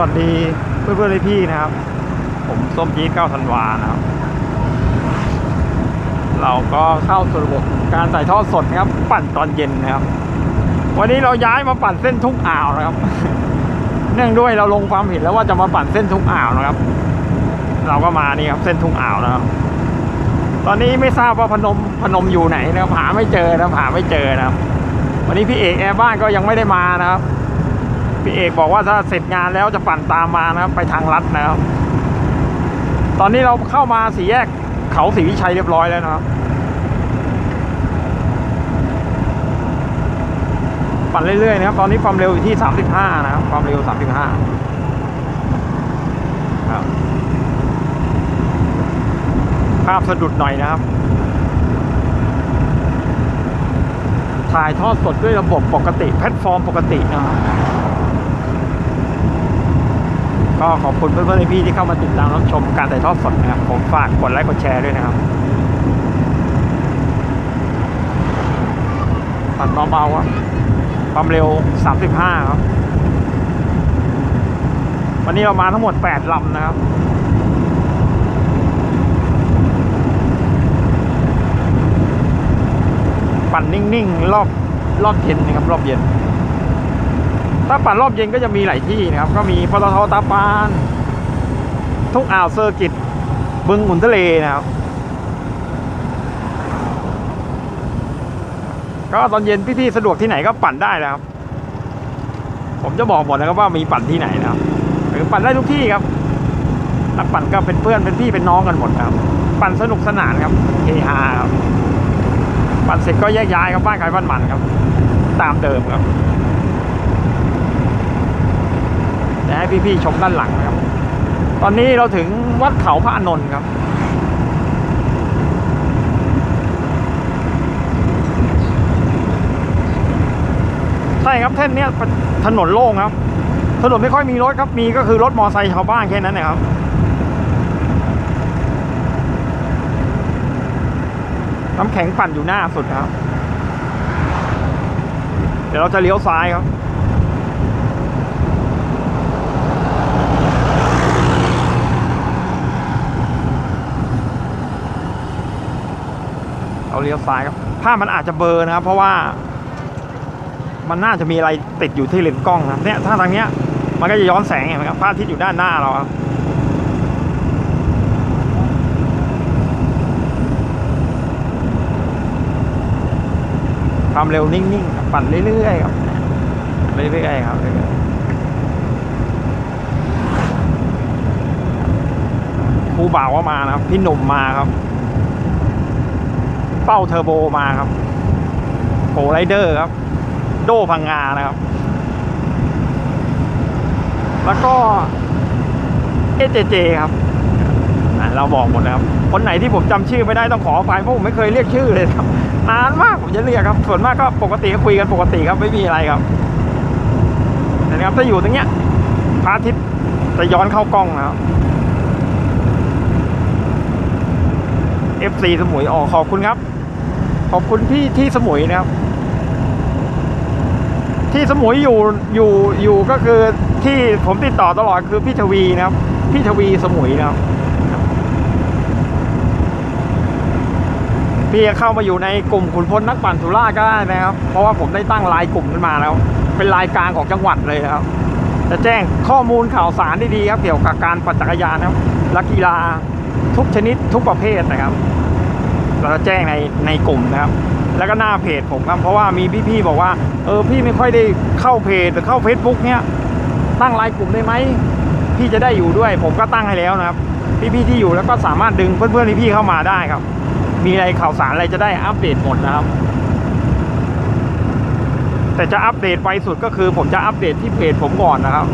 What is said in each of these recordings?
วัสดีเพื่อนเพื่อนๆพี่นะครับ ผมส้มจี๊ดเก้าธันวานะครับ เราก็เข้าสู่ระบบการถ่ายทอสดนะครับ ปั่นตอนเย็นนะครับ วันนี้เราย้ายมาปั่นเส้นทุกอ่าวนะครับ เนื่องด้วยเราลงความเห็นแล้วว่าจะมาปั่นเส้นทุกอ่าวนะครับ เราก็มานี่ครับเส้นทุกอ่าวนะครับ ตอนนี้ไม่ทราบว่าพนมพนมอยู่ไหนนะครับหาไม่เจอนะครับหาไม่เจอนะครับ วันนี้พี่เอกแอร์บ้านก็ยังไม่ได้มานะครับ พี่เอกบอกว่าถ้าเสร็จงานแล้วจะปั่นตามมานะครับ ไปทางลัดนะครับ ตอนนี้เราเข้ามาสี่แยกเขาศรีวิชัยเรียบร้อยแล้วนะครับ ปั่นเรื่อยๆนะครับ ตอนนี้ความเร็วอยู่ที่ 35 นะครับ ความเร็ว 35 ครับ ภาพสะดุดหน่อยนะครับ ถ่ายทอดสดด้วยระบบปกติ แพลตฟอร์มปกตินะครับ ก็ขอบคุณเพื่อนๆพี่ที่เข้ามาติดตามรับชมการถ่ายทอดสดนะครับ ผมฝากกดไลค์กดแชร์ด้วยนะครับปั่นเบาๆครับความเร็ว 35 ครับ วันนี้เรามาทั้งหมด 8ลำนะครับปั่นนิ่งๆ รอบรอบเย็นนะครับ รอบเย็น ถ้าปั่นรอบเย็นก็จะมีหลายที่นะครับ ก็มีปตทตาปานทุกอ่าวเซอร์กิตบึงหมุนทะเลนะครับ ก็ตอนเย็นพี่ๆสะดวกที่ไหนก็ปั่นได้นะครับ ผมจะบอกหมดนะครับว่ามีปั่นที่ไหนนะครับหรือปั่นได้ทุกที่ครับนักปั่นก็เป็นเพื่อนเป็นพี่เป็นน้องกันหมดครับ ปั่นสนุกสนานครับเฮฮาครับปั่นเสร็จก็แยกย้ายครับบ้านใครบ้านมันครับ ตามเดิมครับ จะให้พี่ๆชมด้านหลังนะครับ ตอนนี้เราถึงวัดเขาพระอนนท์ครับ ใช่ครับเส้นเนี้ยถนนโล่งครับ ถนนไม่ค่อยมีรถครับ มีก็คือรถมอไซค์ชาวบ้านแค่นั้นนะครับน้ำแข็งปั่นอยู่หน้าสุดครับ เดี๋ยวเราจะเลี้ยวซ้ายครับ เราเลี้ยวซ้ายครับภาพมันอาจจะเบลอนะครับ เพราะว่ามันน่าจะมีอะไรติดอยู่ที่เลนส์กล้องนะเนี่ยถ้าทางเนี้ยมันก็จะย้อนแสงเห็นไหมครับพระอาทิตย์อยู่ด้านหน้าเราครับความเร็วนิ่งๆ ปั่นเรื่อยๆครับเรื่อยๆครับเรื่อยๆครูบ่าวก็มานะครับ พี่หนุ่มมาครับ เป้าเทอร์โบมาครับโกไรเดอร์ครับ โดพังงานะครับ แล้วก็เอเจเจครับเราบอกหมดนะครับ คนไหนที่ผมจำชื่อไม่ได้ต้องขออภัยเพราะผมไม่เคยเรียกชื่อเลยครับนานมากผมจะเรียกครับ ส่วนมากก็ปกติก็คุยกันปกติครับไม่มีอะไรครับนะครับถ้าอยู่ตรงเนี้ยพระอาทิตย์จะย้อนเข้ากล้องนะครับ FC สมุยอ๋อขอบคุณครับ ขอบคุณพี่ที่สมุยนะครับ ที่สมุยอยู่อยู่อยู่ก็คือที่ผมติดต่อตลอดคือพี่ทวีนะครับ พี่ทวีสมุยนะครับ พี่จะเข้ามาอยู่ในกลุ่มขุนพลนักปั่นสุราก็ได้นะครับ เพราะว่าผมได้ตั้งไลน์กลุ่มขึ้นมาแล้ว เป็นไลน์กลางของจังหวัดเลยนะครับจะแจ้งข้อมูลข่าวสารดีๆครับเกี่ยวกับการปั่นจักรยานนะครับและกีฬาทุกชนิดทุกประเภทนะครับ เราจะแจ้งในในกลุ่มนะครับ แล้วก็หน้าเพจผมครับ เพราะว่ามีพี่ๆบอกว่าเออพี่ไม่ค่อยได้เข้าเพจหรือเข้า Facebook เนี้ยตั้งไลน์กลุ่มได้ไหมพี่จะได้อยู่ด้วย ผมก็ตั้งให้แล้วนะครับ พี่ๆที่อยู่แล้วก็สามารถดึงเพื่อนๆพี่ๆเข้ามาได้ครับ มีอะไรข่าวสารอะไรจะได้อัปเดตหมดนะครับ แต่จะอัปเดตไวสุดก็คือ ผมจะอัปเดตที่เพจผมก่อนนะครับ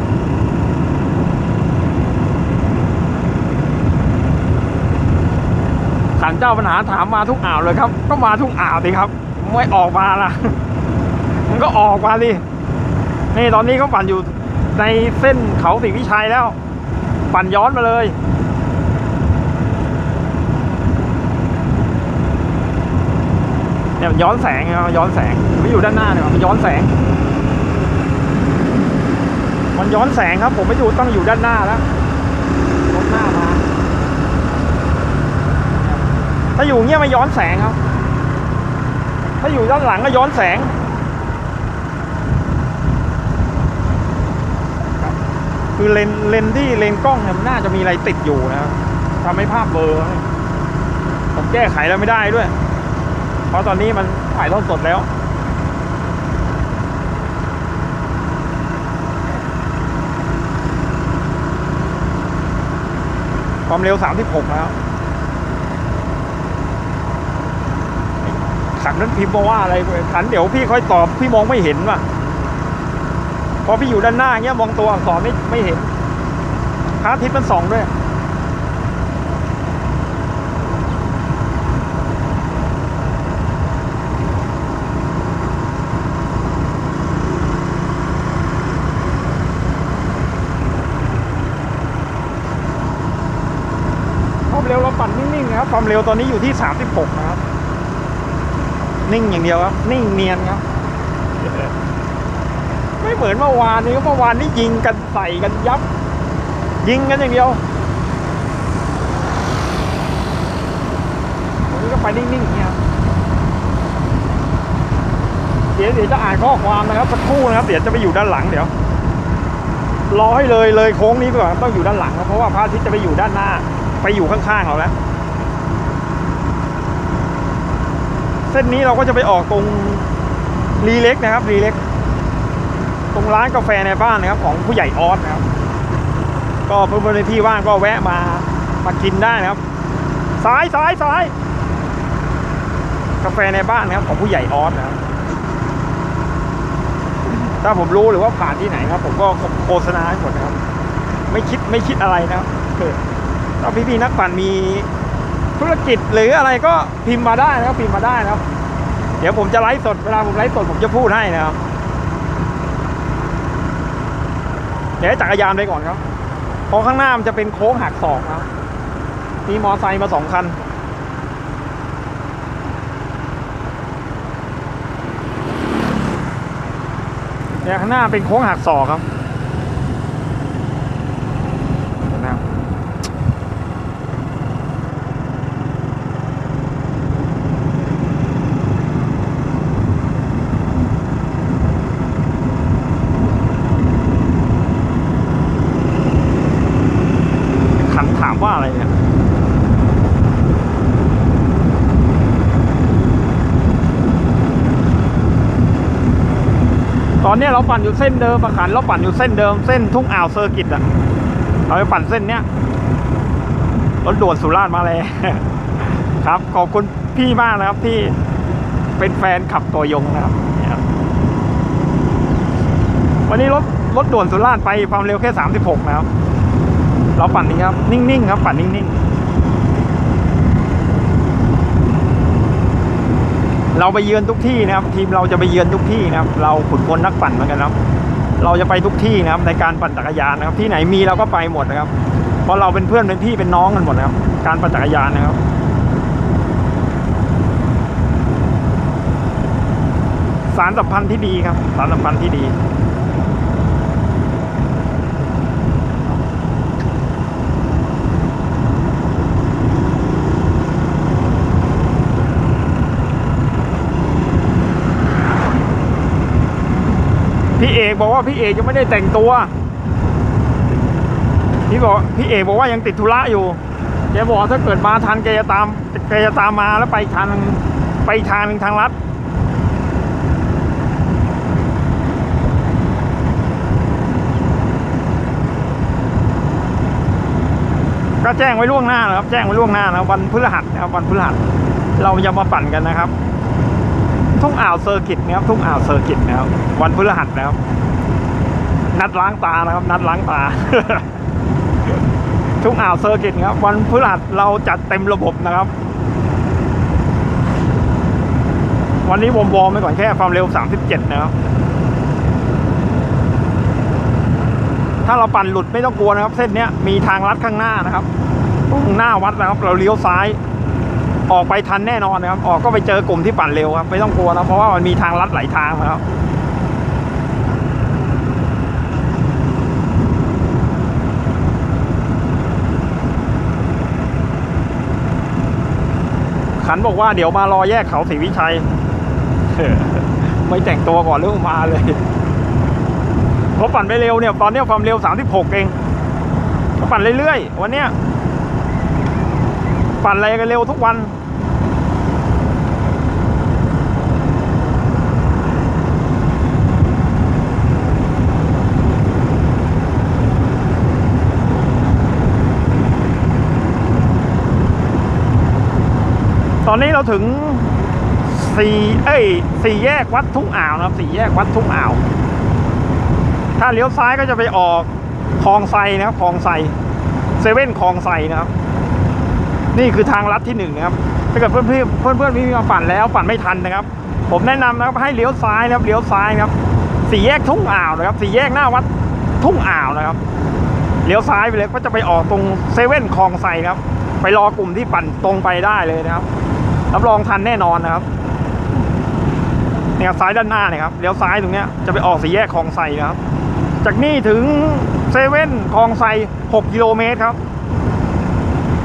ขันเจ้าปัญหาถามมาทุกอ่าวเลยครับ ก็มาทุกอ่าวดิครับ ไม่ออกมาล่ะ มันก็ออกมาดินี่ตอนนี้เขาปั่นอยู่ในเส้นเขาศรีวิชัยแล้ว ปั่นย้อนมาเลยเนี่ยย้อนแสงย้อนแสงไม่อยู่ด้านหน้าเนี่ยมันย้อนแสง มันย้อนแสงครับ ผมไม่อยู่ต้องอยู่ด้านหน้าแล้วรถหน้ามา ถ้าอยู่เงี้ยไม่ย้อนแสงครับ ถ้าอยู่ด้านหลังก็ย้อนแสงคือเลนเลนที่เลนกล้องเนี่ยมันน่าจะมีอะไรติดอยู่นะครับทำให้ภาพเบลอผมแก้ไขแล้วไม่ได้ด้วย เพราะตอนนี้มันถ่ายทอดสดแล้วความเร็ว 36 แล้ว ขันนั้นพิมพ์มาว่าอะไรขันเดี๋ยวพี่ค่อยตอบพี่มองไม่เห็นว่ะพอพี่อยู่ด้านหน้าเงี้ยมองตัวอักษรไม่ไม่เห็นพระอาทิตย์มันส่องด้วยความเร็วเราปั่นนิ่งๆนะครับ ความเร็วตอนนี้อยู่ที่ 36 นะครับ นิ่งอย่างเดียวครับ นิ่งเนียนครับ ไม่เหมือนเมื่อวานนี้เมื่อวานนี้ยิงกันใส่กันยับ ยิงกันอย่างเดียววันนี้ก็ไปนิ่งๆอย่างเงี้ยบเดี๋ยวเดี๋ยวจะอ่านข้อความนะครับสักครู่นะครับ เดี๋ยวจะไปอยู่ด้านหลังเดี๋ยวรอให้เลยเลยโค้งนี้ไปก่อนต้องอยู่ด้านหลังครับเพราะว่าพระอาทิตย์จะไปอยู่ด้านหน้า ไปอยู่ข้างๆเราแล้ว เส้นนี้เราก็จะไปออกตรงรีเล็กนะครับรีเล็ก ตรงร้านกาแฟในบ้านนะครับ ของผู้ใหญ่ออสนะครับ ก็เพื่อนๆในที่ว่างก็แวะมามากินได้นะครับซ้ายซ้ายซ้ายกาแฟในบ้านนะครับ ของผู้ใหญ่ออสนะครับ ถ้าผมรู้หรือว่าผ่านที่ไหนครับ ผมก็โฆษณาให้หมดนะครับ ไม่คิดไม่คิดอะไรนะครับเออถ้าพี่ๆนักปั่นมี ธุรกิจหรืออะไรก็พิมพ์มาได้นะครับพิมพ์มาได้นะครับ เดี๋ยวผมจะไลฟ์สดเวลาผมไลฟ์สดผมจะพูดให้นะครับ เดี๋ยวจักรยานไปก่อนครับเพราะข้างหน้ามันจะเป็นโค้งหักศอกนะครับมีมอไซค์มาสองคันเนี่ยข้างหน้าเป็นโค้งหักศอกครับามว่าอะไรเนี่ยตอนนี้เราปั่นอยู่เส้นเดิมประขันเราปั่นอยู่เส้นเดิมเส้นทุ่งอ่าวเซอร์กิตอะเราไปปั่นเส้นเนี้ยรถด่วนสุราษฎร์มาเลยครับ ขอบคุณพี่มากนะครับที่เป็นแฟนขับตัวยงนะครับเนี่ยครับวันนี้รถรถด่วนสุราษฎร์ไปความเร็วแค่ 36 นะครับ เราปั่นนี้ครับ นิ่งๆครับ ปั่นนิ่งๆ เราไปเยือนทุกที่นะครับ ทีมเราจะไปเยือนทุกที่นะครับ เราขุนพลนักปั่นเหมือนกันครับ เราจะไปทุกที่นะครับ ในการปั่นจักรยานนะครับ ที่ไหนมีเราก็ไปหมดนะครับ เพราะเราเป็นเพื่อนเป็นพี่เป็นน้องกันหมดนะครับ การปั่นจักรยานนะครับสารสัมพันธ์ที่ดีครับ สารสัมพันธ์ที่ดี บอกว่าพี่เอกยังไม่ได้แต่งตัว พี่บอกพี่เอกบอกว่ายังติดธุระอยู่แกบอกถ้าเกิดมาทันแกจะตามแกจะตามมาแล้วไปทางไปทางหนึ่งทางลัดก็แจ้งไว้ล่วงหน้านะครับ แจ้งไว้ล่วงหน้านะวันพฤหัสนะครับวันพฤหัส เราจะมาปั่นกันนะครับ ทุ่งอ่าวเซอร์กิตนะครับทุ่งอ่าวเซอร์กิตนะครับวันพฤหัสนะครับนัดล้างตานะครับ นัดล้างตา ทุ่งอ่าวเซอร์กิตครับ วันพฤหัสเราจัดเต็มระบบนะครับ วันนี้วอมวอมไปก่อนแค่ความเร็ว 37 นะครับ ถ้าเราปั่นหลุดไม่ต้องกลัวนะครับ เส้นนี้มีทางลัดข้างหน้านะครับตรงหน้าวัดนะครับ เราเลี้ยวซ้าย ออกไปทันแน่นอนนะครับ ออกก็ไปเจอกลุ่มที่ปั่นเร็วครับไม่ต้องกลัวนะเพราะว่ามันมีทางลัดหลายทางครับขันบอกว่าเดี๋ยวมารอแยกเขาศรีวิชัย ไม่แต่งตัวก่อนเรื่องมาเลยเพราะปั่นไปเร็วเนี่ย ตอนนี้ความเร็วสาม36 เองเอาปั่นเรื่อยๆ วันเนี้ย ปั่นอะไรกันเร็วทุกวันตอนนี้เราถึงสี่เอ้ยสี่แยกวัดทุ่งอ่าวนะครับสี่แยกวัดทุ่งอ่าว ถ้าเลี้ยวซ้ายก็จะไปออกคลองไซนะครับคลองไซเซเว่นคลองไซนะครับ นี่คือทางลัดที่หนึ่งนะครับถ้าเกิดเพื่อนๆเพื่อนเพื่อนๆมีมาปั่นแล้วปั่นไม่ทันนะครับ ผมแนะนำนะครับให้เลี้ยวซ้ายนะครับเลี้ยวซ้ายนะครับสี่แยกทุ่งอ่าวนะครับสี่แยกหน้าวัดทุ่งอ่าวนะครับเลี้ยวซ้ายไปเลยก็จะไปออกตรงเซเว่นคลองไซครับ ไปรอกลุ่มที่ปั่นตรงไปได้เลยนะครับรับรองทันแน่นอนนะครับเนี่ยซ้ายด้านหน้าเนี่ยครับเลี้ยวซ้ายตรงเนี้ยจะไปออกสี่แยกคลองไซนะครับ จากนี่ถึงเซเว่นคลองไซ6กิโลเมตรครับ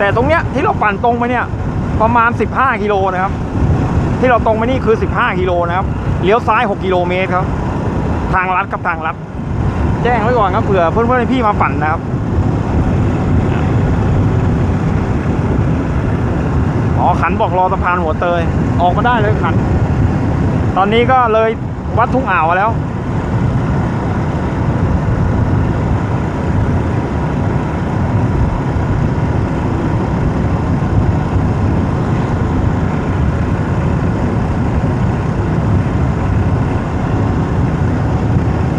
แต่ตรงเนี้ยที่เราปั่นตรงไปเนี่ยประมาณ 15 กิโลนะครับ ที่เราตรงไปนี่คือ 15 กิโลนะครับเลี้ยวซ้าย 6 กิโลเมตรครับ ทางลัดกับทางลัด แจ้งไว้ก่อนครับเผื่อเพื่อนๆพี่มาปั่นนะครับอ๋อขันบอกรอสะพานหัวเตย ออกมาได้เลยขัน ตอนนี้ก็เลยวัดทุ่งอ่าวแล้ว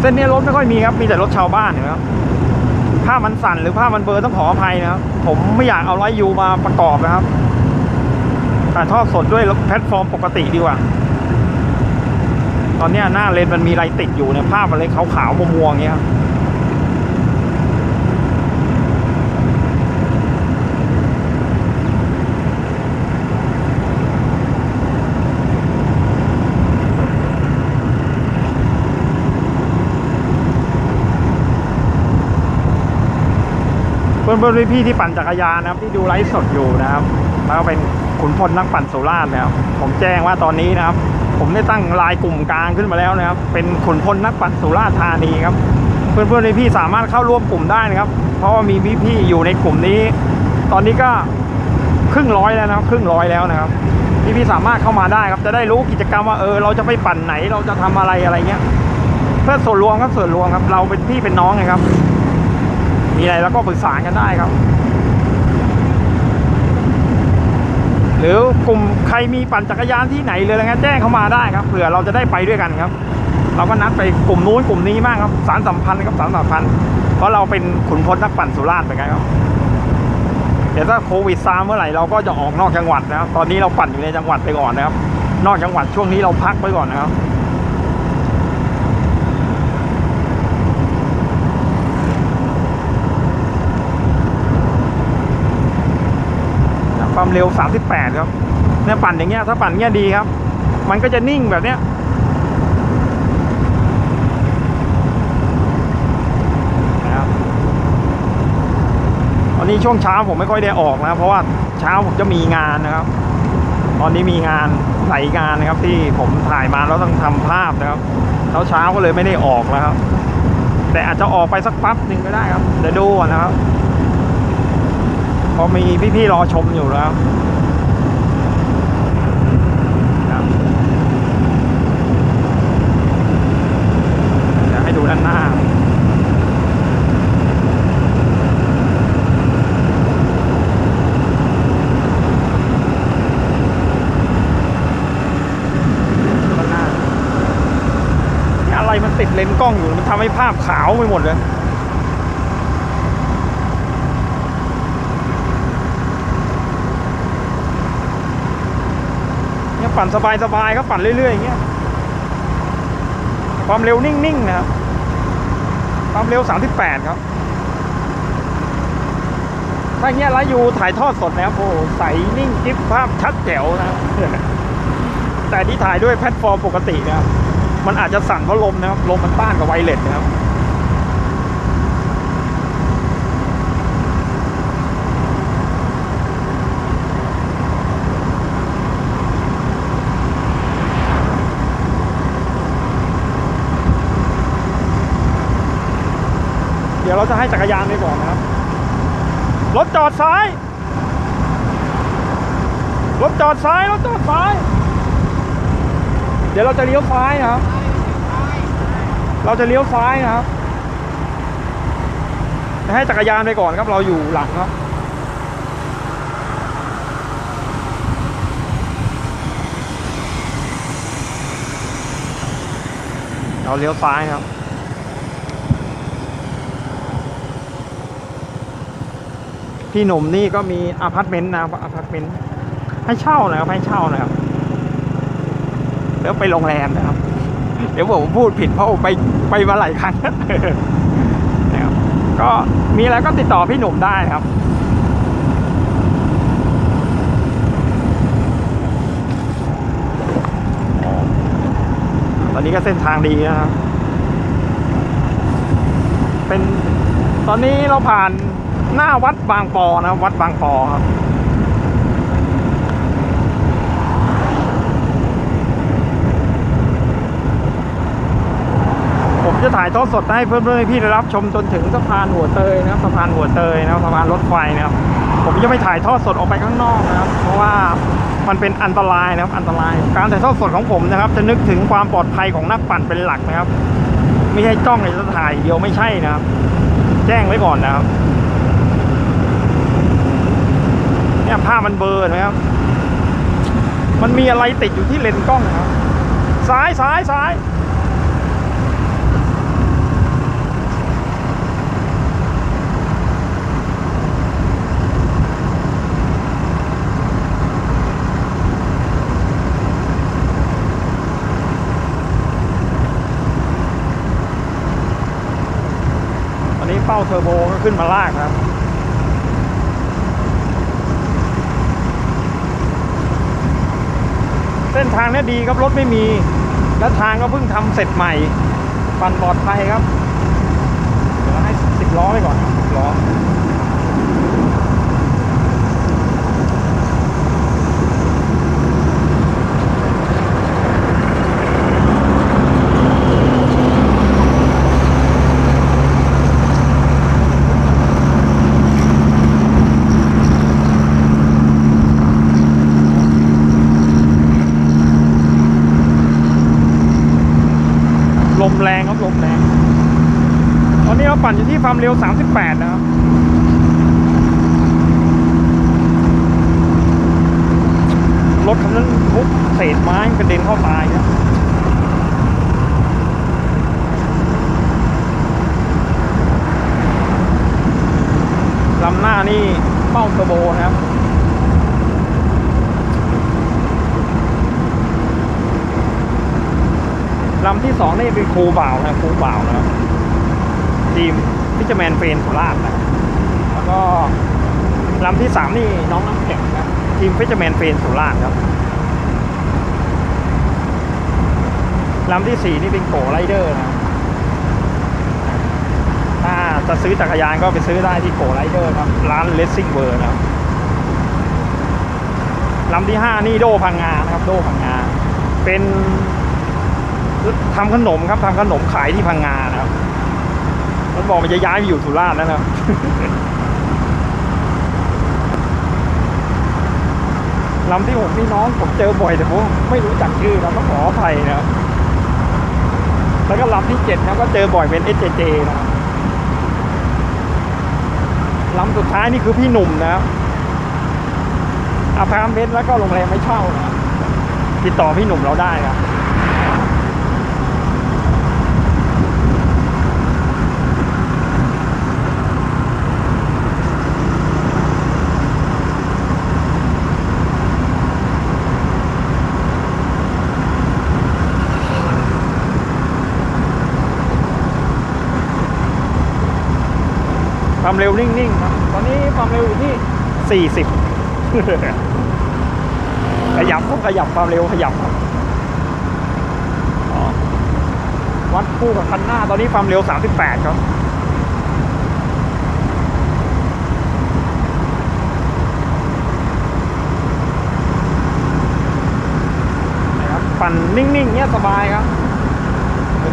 เส้นนี้รถไม่ค่อยมีครับมีแต่รถชาวบ้านนะครับภาพมันสั่นหรือภาพมันเบอร์ต้องขออภัยนะครับผมไม่อยากเอาไลฟ์ยูมาประกอบนะครับถ่ายทอดสดด้วยแพลตฟอร์มปกติดีกว่า ตอนนี้หน้าเลนมันมีอะไรติดอยู่เนี่ยภาพมันเลยขาวๆมัวๆอย่างเงี้ยครับ เพื่อนๆพี่ๆที่ปั่นจักรยานนะครับที่ดูไลฟ์สดอยู่นะครับแล้วก็เป็นขุนพลนักปั่นสุราร์นะครับผมแจ้งว่าตอนนี้นะครับ ผมได้ตั้งลายกลุ่มกลางขึ้นมาแล้วนะครับ เป็นขุนพลนักปั่นสุราร์ธานีครับ เพื่อนๆพี่ๆสามารถเข้าร่วมกลุ่มได้นะครับ เพราะว่ามีพี่ๆอยู่ในกลุ่มนี้ ตอนนี้ก็ครึ่งร้อยแล้วนะครับครึ่งร้อยแล้วนะครับพี่ๆสามารถเข้ามาได้ครับจะได้รู้กิจกรรมว่าเออเราจะไปปั่นไหนเราจะทำอะไรอะไรเงี้ยเพื่อส่วนรวมครับส่วนรวมครับ เราเป็นพี่เป็นน้องไงครับ มีอะไรแล้วก็ปรึกษากันได้ครับ หรือกลุ่มใครมีปั่นจักรยานที่ไหนเลยอะไรเงี้ยแจ้งเข้ามาได้ครับเผื่อเราจะได้ไปด้วยกันครับ เราก็นัดไปกลุ่มนู้นกลุ่มนี้มากครับ สารสัมพันธ์ครับสารสัมพันธ์เพราะเราเป็นขุนพลนักปั่นสุราษฎร์เหมือนกันครับเดี๋ยวถ้าโควิดซาเมื่อไหร่เราก็จะออกนอกจังหวัดนะครับ ตอนนี้เราปั่นอยู่ในจังหวัดไปก่อนนะครับ นอกจังหวัดช่วงนี้เราพักไว้ก่อนนะครับ ความ เร็ว 38 ครับเนี่ยปั่นอย่างเงี้ยถ้าปั่นเงี้ยดีครับ มันก็จะนิ่งแบบเนี้ยนะครับตอนนี้ช่วงเช้าผมไม่ค่อยได้ออกนะ เพราะว่าเช้าผมจะมีงานนะครับ ตอนนี้มีงานหลายงานนะครับ ที่ผมถ่ายมาแล้วต้องทำภาพนะครับแล้วเช้าก็เลยไม่ได้ออกแล้วครับ แต่อาจจะออกไปสักปั๊บหนึ่งก็ได้ครับเดี๋ยวดูนะครับ เพราะมีพี่ๆรอชมอยู่แล้วครับเดี๋ยวให้ดูด้านหน้าด้านหน้าอะไรมันติดเลนส์กล้องอยู่ มันทำให้ภาพขาวไปหมดเลย เนี่ยปั่นสบายๆก็ปั่นเรื่อยๆอย่างเงี้ยความเร็วนิ่งๆนะครับความเร็ว 38 ครับ ถ้าเงี้ยไลฟ์ยูถ่ายทอดสดนะครับโอ้โหใสนิ่งจิ๊บภาพชัดแจ๋วนะแต่ที่ถ่ายด้วยแพลตฟอร์มปกตินะครับมันอาจจะสั่นเพราะลมนะครับลมมันต้านกับไวเลสนะครับ เดี๋ยวเราจะให้จักรยานไปก่อนนะครับ รถจอดซ้าย รถจอดซ้าย รถจอดซ้าย เดี๋ยวเราจะเลี้ยวซ้ายนะครับ เราจะเลี้ยวซ้ายนะครับ ให้จักรยานไปก่อนครับ เราอยู่หลังครับเราเลี้ยวซ้ายครับ พี่หนุ่มนี่ก็มีอพาร์ตเมนต์นะอพาร์ตเมนต์ให้เช่านะครับให้เช่านะครับแล้วไปโรงแรมนะครับ เดี๋ยวผมพูดผิดเพราะไปไปมาหลายครั้งนะครับก็มีอะไรก็ติดต่อพี่หนุ่มได้ครับตอนนี้ก็เส้นทางดีนะครับเป็นตอนนี้เราผ่าน หน้าวัดบางปอนะวัดบางปอครับผมจะถ่ายทอดสดให้เพื่อนๆให้พี่ได้รับชมจนถึงสะพานหัวเตยนะครับสะพานหัวเตยนะครับสะพานรถไฟนะครับผมจะไม่ถ่ายทอดสดออกไปข้างนอกนะครับ เพราะว่ามันเป็นอันตรายนะครับ อันตราย การถ่ายทอดสดของผมนะครับ จะนึกถึงความปลอดภัยของนักปั่นเป็นหลักนะครับ ไม่ใช่จ้องจะถ่ายเดียวไม่ใช่นะครับ แจ้งไว้ก่อนนะครับ เนี่ยภาพมันเบลอร์นะครับ มันมีอะไรติดอยู่ที่เลนกล้องนะครับซ้ายซ้ายซ้ายตอนนี้เป้าเทอร์โบก็ขึ้นมาลากครับ เส้นทางเนี้ยดีครับรถไม่มี และทางก็เพิ่งทำเสร็จใหม่ ปั่นปลอดภัยครับเดี๋ยวให้สิบล้อไปก่อนสิบล้อ ลมแรงครับลมแรง ต อนอยู่ที่ความเร็ว 38 นะครับรถคันนั้นทุกเศษไม้กระเด็นเข้าตายครับลำหน้านี่เป้าเทอร์โบนะครับลำที่สองนี่เป็นครูบ่าวนะครูบ่าวนะครับ ทีมพิจแมนเฟนสุราษฎร์นะแล้วก็ลำที่สามนี่น้องน้ำแข็งนะทีมพิจแมนเฟนสุราษฎร์ครับลำที่สี่นี่เป็นโกไรเดอร์นะถ้าจะซื้อจักรยานก็ไปซื้อได้ที่โกไรเดอร์ครับ ร้านเลสซิ่งเวอร์นะครับลำที่ห้านี่โดพังงานะครับ โดพังงา เป็นทำขนมครับทำขนมขายที่พังงานะครับ มันบอกมันจะย้ายไปอยู่สุราษฎร์แล้วนะครับลำที่ผมนี่น้องผมเจอบ่อยแต่ผมไม่รู้จักชื่อครับต้องขออภัยนะ แล้วก็ลำที่เจ็ดนะก็เจอบ่อยเป็น s j j นะครับลำสุดท้ายนี่คือพี่หนุ่มนะอาพาร์ตเมนต์แล้วก็โรงแรมไม่เช่านะติดต่อพี่หนุ่มเราได้ครับ ความเร็วนิ่งๆครับตอนนี้ความเร็วอยู่ที่ 40 ขยับก็ขยับความเร็วขยับครับวัดคู่กับคันหน้าตอนนี้ความเร็ว 38 ครับนะครับปั่นนิ่งๆเนี้ยสบายครับ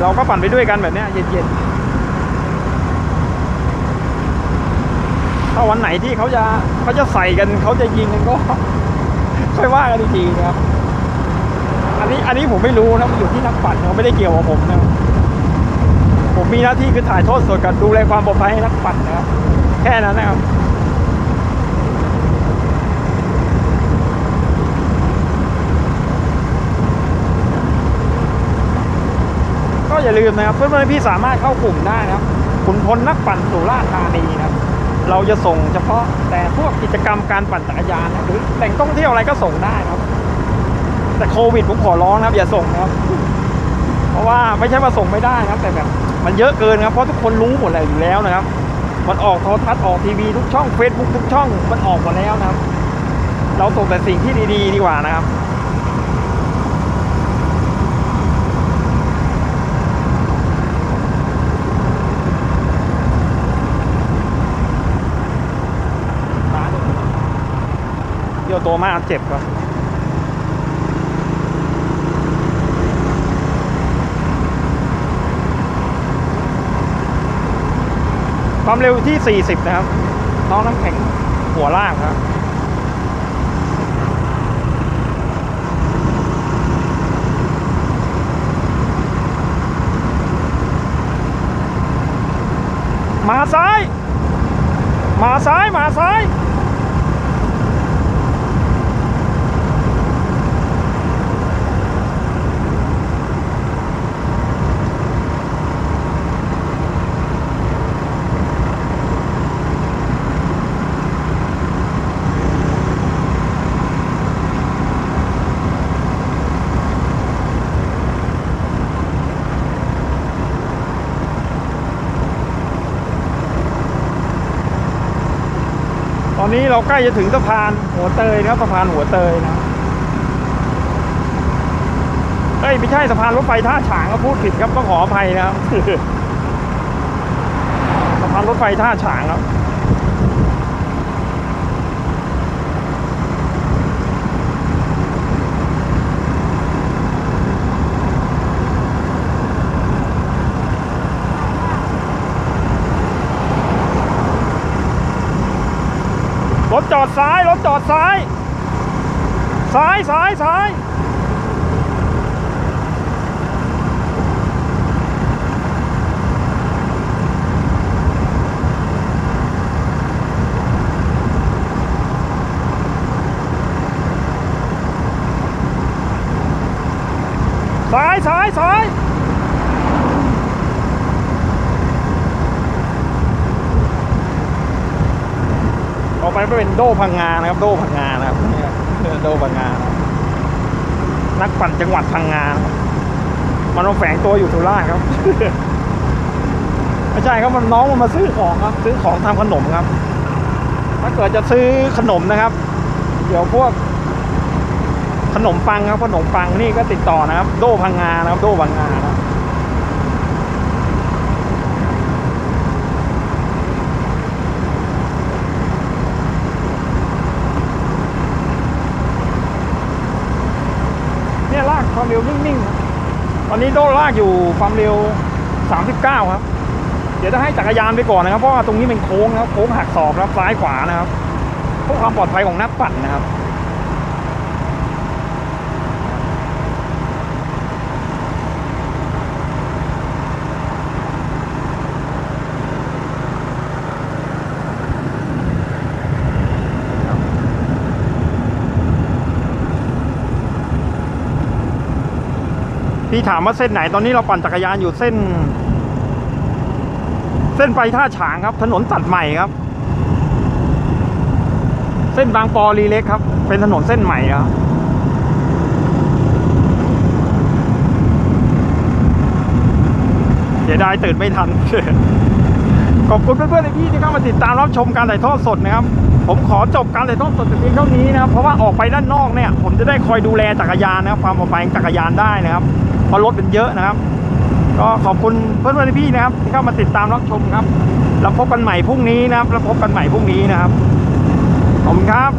เราก็ปั่นไปด้วยกันแบบเนี้ยเย็นๆ ถ้าวันไหนที่เขาจะเขาจะใส่กันเขาจะยิงกันก็ค่อยว่ากันอีกทีนะครับ อันนี้อันนี้ผมไม่รู้นะมันอยู่ที่นักปั่นเขาไม่ได้เกี่ยวกับผมนะผมมีหน้าที่คือถ่ายทอดสดกับดูแลความปลอดภัยให้นักปั่นนะครับ แค่นั้นนะครับก็อย่าลืมนะครับเพื่อนๆพี่สามารถเข้ากลุ่มได้นะครับขุนพลนักปั่นสุราษฎร์ธานีนะครับ เราจะส่งเฉพาะแต่พวกกิจกรรมการปั่นจักรยานนะหรือแหล่งท่องเที่ยวอะไรก็ส่งได้นะครับ แต่โควิดผมขอร้องนะครับอย่าส่งนะครับเพราะว่าไม่ใช่ว่าส่งไม่ได้นะครับ แต่แบบมันเยอะเกินครับเพราะทุกคนรู้หมดแล้วอยู่แล้วนะครับ มันออกโทรทัศน์ออกทีวีทุกช่อง Facebook ทุกช่องมันออกหมดแล้วนะครับ เราส่งแต่สิ่งที่ดีๆดีกว่านะครับ เดี๋ยว ตัวมากเจ็บครับความเร็วที่ 40 นะครับ น้องน้ำแข็งหัวล่างครับมาซ้าย มาซ้าย มาซ้าย อนนี้เราใกล้จะถึงสะพานหัวเตยนะครับสะพานหัวเตยนะเอ้ยไม่ใช่สะพานรถไฟท่าฉางก็พูดผิดครับต้องขออภัยนะครับสะพานรถไฟท่าฉางครับ ถจอดซ้าย รถจอดซ้าย ซ้ายซ้ายซ้ายซ้ายซ้ายซ้าย ต่อไป ก็เป็นโดพังงานะครับ โดพังงานะครับเนี่ยโดพังงานะครับนักปั่นจังหวัดพังงานะครับมันมาแฝงตัวอยู่สุราษฎร์ครับไม่ใช่ครับมันน้องมันมาซื้อของครับ ซื้อของทำขนมครับ ถ้าเกิดจะซื้อขนมนะครับ เดี๋ยวพวกขนมปังครับขนมปังนี่ก็ติดต่อนะครับ โดพังงานะครับ โดพังงานะครับ เร็วนิ่งๆ ตอนนี้โดลากอยู่ความเร็ว 39 ครับ เดี๋ยวจะให้จักรยานไปก่อนนะครับ เพราะว่าตรงนี้เป็นโค้งนะครับ โค้งหักศอกครับซ้ายขวานะครับ เพื่อความปลอดภัยของนักปั่นนะครับ พี่ถามว่าเส้นไหนตอนนี้เราปั่นจักรยานอยู่เส้น เส้นไปท่าฉางครับ ถนนตัดใหม่ครับ เส้นบางปอรีเล็กครับ เป็นถนนเส้นใหม่ครับเสียดายตื่นไม่ทัน ขอบคุณเพื่อนๆในพี่ที่เข้ามาติดตามรับชมการถ่ายทอดสดนะครับผมขอจบการถ่ายทอดสดเพียงเท่านี้นะครับเพราะว่าออกไปด้านนอกเนี่ย ผมจะได้คอยดูแลจักรยานนะครับความปลอดภัยของจักรยานได้นะครับ เพราะรถเป็นเยอะนะครับ ก็ขอบคุณเพื่อนๆในพี่นะครับ ที่เข้ามาติดตามรับชมครับ แล้วพบกันใหม่พรุ่งนี้นะครับ แล้วพบกันใหม่พรุ่งนี้นะครับ ขอบคุณครับ